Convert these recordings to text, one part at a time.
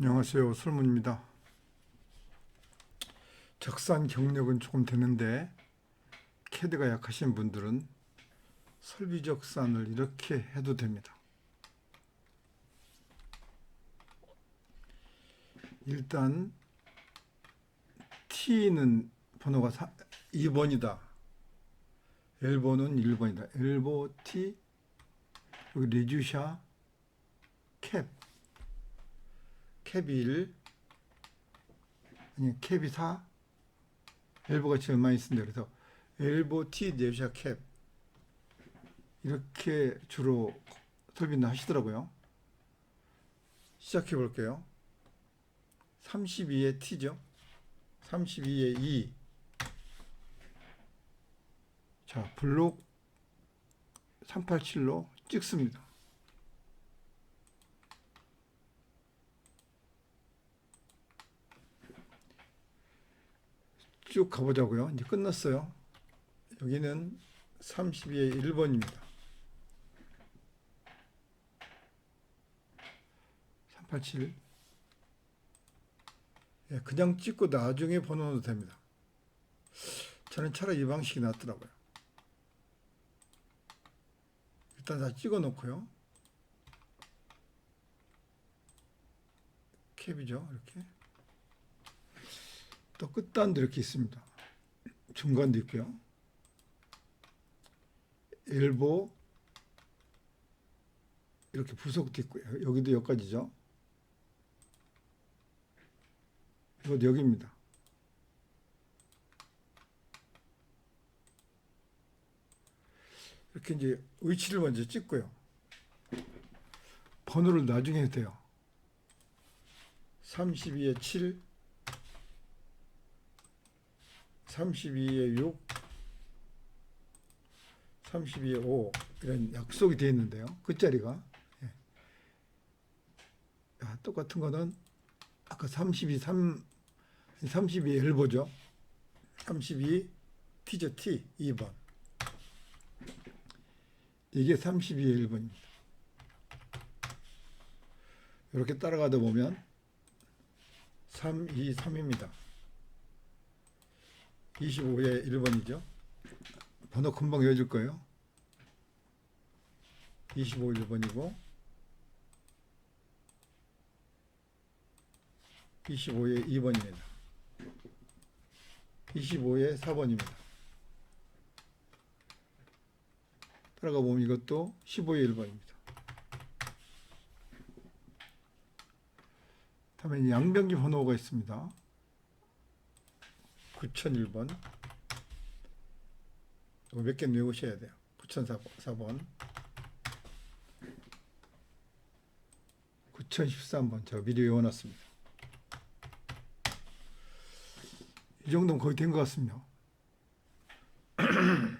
안녕하세요. 설문입니다. 적산 경력은 조금 되는데 캐드가 약하신 분들은 설비 적산을 이렇게 해도 됩니다. 일단 T는 번호가 2번이다. 엘보는 1번이다. 엘보 T 여기 리주샤 캡 캡이 1 아니 캡이 4 엘보가 제일 많이 쓴다 그래서 엘보 T 네샤 캡 이렇게 주로 설비는 하시더라고요. 시작해 볼게요. 32의 T죠. 32의 2 자, 블록 387로 찍습니다. 쭉 가보자고요. 이제 끝났어요. 여기는 32의 1번입니다. 387. 예, 그냥 찍고 나중에 번호 넣어도 됩니다. 저는 차라리 이 방식이 낫더라고요. 일단 다 찍어 놓고요. 캡이죠. 이렇게. 또 끝단도 이렇게 있습니다. 중간도 있고요. 엘보 이렇게 부속도 있고요. 여기도 여기까지죠. 이것도 여기입니다. 이렇게 이제 위치를 먼저 찍고요. 번호를 나중에 해도 돼요. 32에 7, 32에 6, 32에 5 이런 약속이 되어 있는데요. 끝자리가 예. 아, 똑같은 거는 아까 32, 3, 32에 엘보죠. 32 T죠 T 2번. 이게 32의 1번입니다. 이렇게 따라가다 보면 3, 2, 3입니다. 25의 1번이죠. 번호 금방 외워줄 거예요. 25, 1번이고 25의 2번입니다. 25의 4번입니다. 따라가 보면 이것도 15의 1번입니다. 다음에 양변기 번호가 있습니다. 9001번. 이거 몇 개 외우셔야 돼요. 9004번. 9013번. 제가 미리 외워놨습니다. 이 정도면 거의 된 것 같습니다.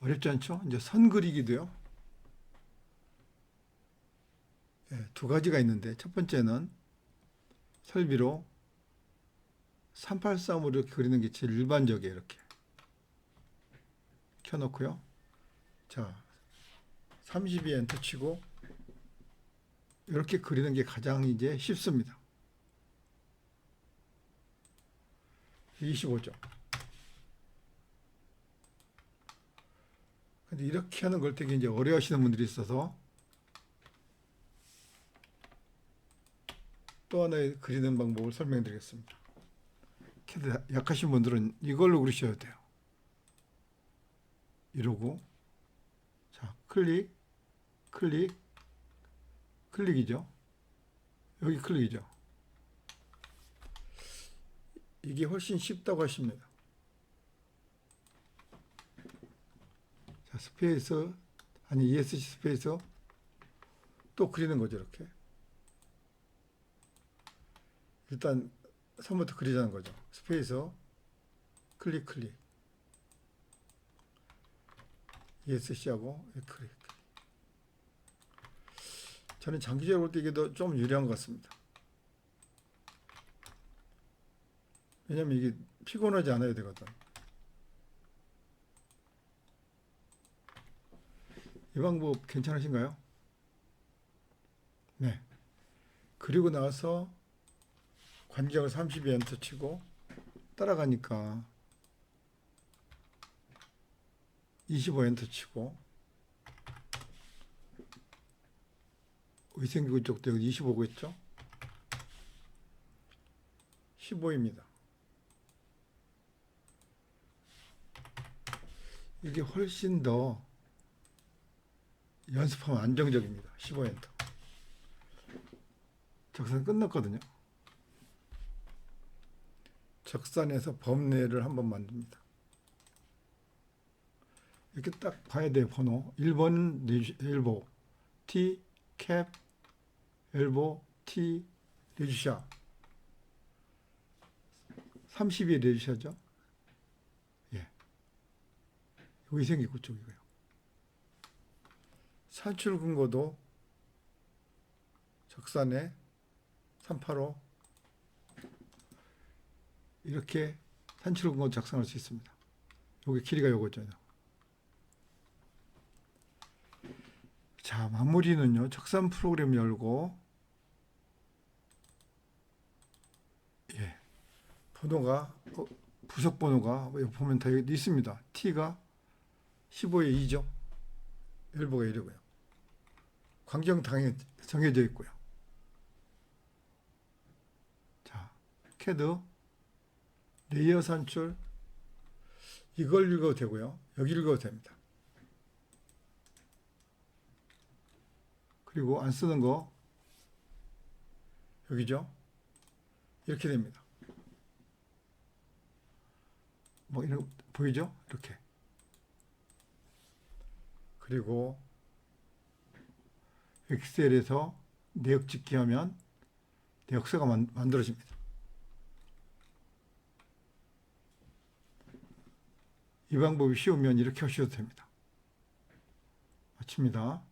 어렵지 않죠? 이제 선 그리기도요. 예, 두 가지가 있는데 첫 번째는 설비로 383으로 이렇게 그리는 게 제일 일반적이에요. 이렇게 켜놓고요. 자, 32 엔터 치고 이렇게 그리는 게 가장 이제 쉽습니다. 25죠. 근데 이렇게 하는 걸 되게 이제 어려워하시는 분들이 있어서 또 하나의 그리는 방법을 설명드리겠습니다. 캐드 약하신 분들은 이걸로 그리셔야 돼요. 이러고 자 클릭 클릭 클릭이죠. 여기 클릭이죠. 이게 훨씬 쉽다고 하십니다. 자, 스페이스 아니 ESC 스페이스 또 그리는 거죠 이렇게 일단 처음부터 그리자는 거죠. 스페이스 클릭 클릭. ESC하고 클릭. 저는 장기적으로 볼때 이게 더 좀 유리한 것 같습니다. 왜냐면 이게 피곤하지 않아야 되거든. 이 방법 괜찮으신가요? 네. 그리고 나서 관경을 32 엔터 치고 따라가니까 25 엔터 치고 위생기구 쪽도 여기 25겠죠? 15입니다. 이게 훨씬 더 연습하면 안정적입니다. 15 엔터. 적산 끝났거든요. 적산에서 범례를 한번 만듭니다. 이렇게 딱 봐야 돼요, 번호. 1번은 레주- 엘보, T, 캡, 엘보, T, 레주샤. 32 레주샤죠? 예. 여기 생기고 쪽이고요. 산출 근거도 적산에 385 이렇게 산출 근거 작성할 수 있습니다. 여기 길이가 요거죠. 자, 마무리는요. 적산 프로그램 열고 예. 번호가 어, 부속 번호가 보면 다 여기 있습니다. T가 15에 2죠. 일보가 1이고요. 광경 당에 정해져 있고요. 자, 캐드 레이어 산출 이걸 읽어도 되고요. 여기 읽어도 됩니다. 그리고 안 쓰는 거 여기죠. 이렇게 됩니다. 뭐 이런 거 보이죠? 이렇게. 그리고 엑셀에서 내역 짓기 하면 내역서가 만, 만들어집니다. 이 방법이 쉬우면 이렇게 하셔도 됩니다. 마칩니다.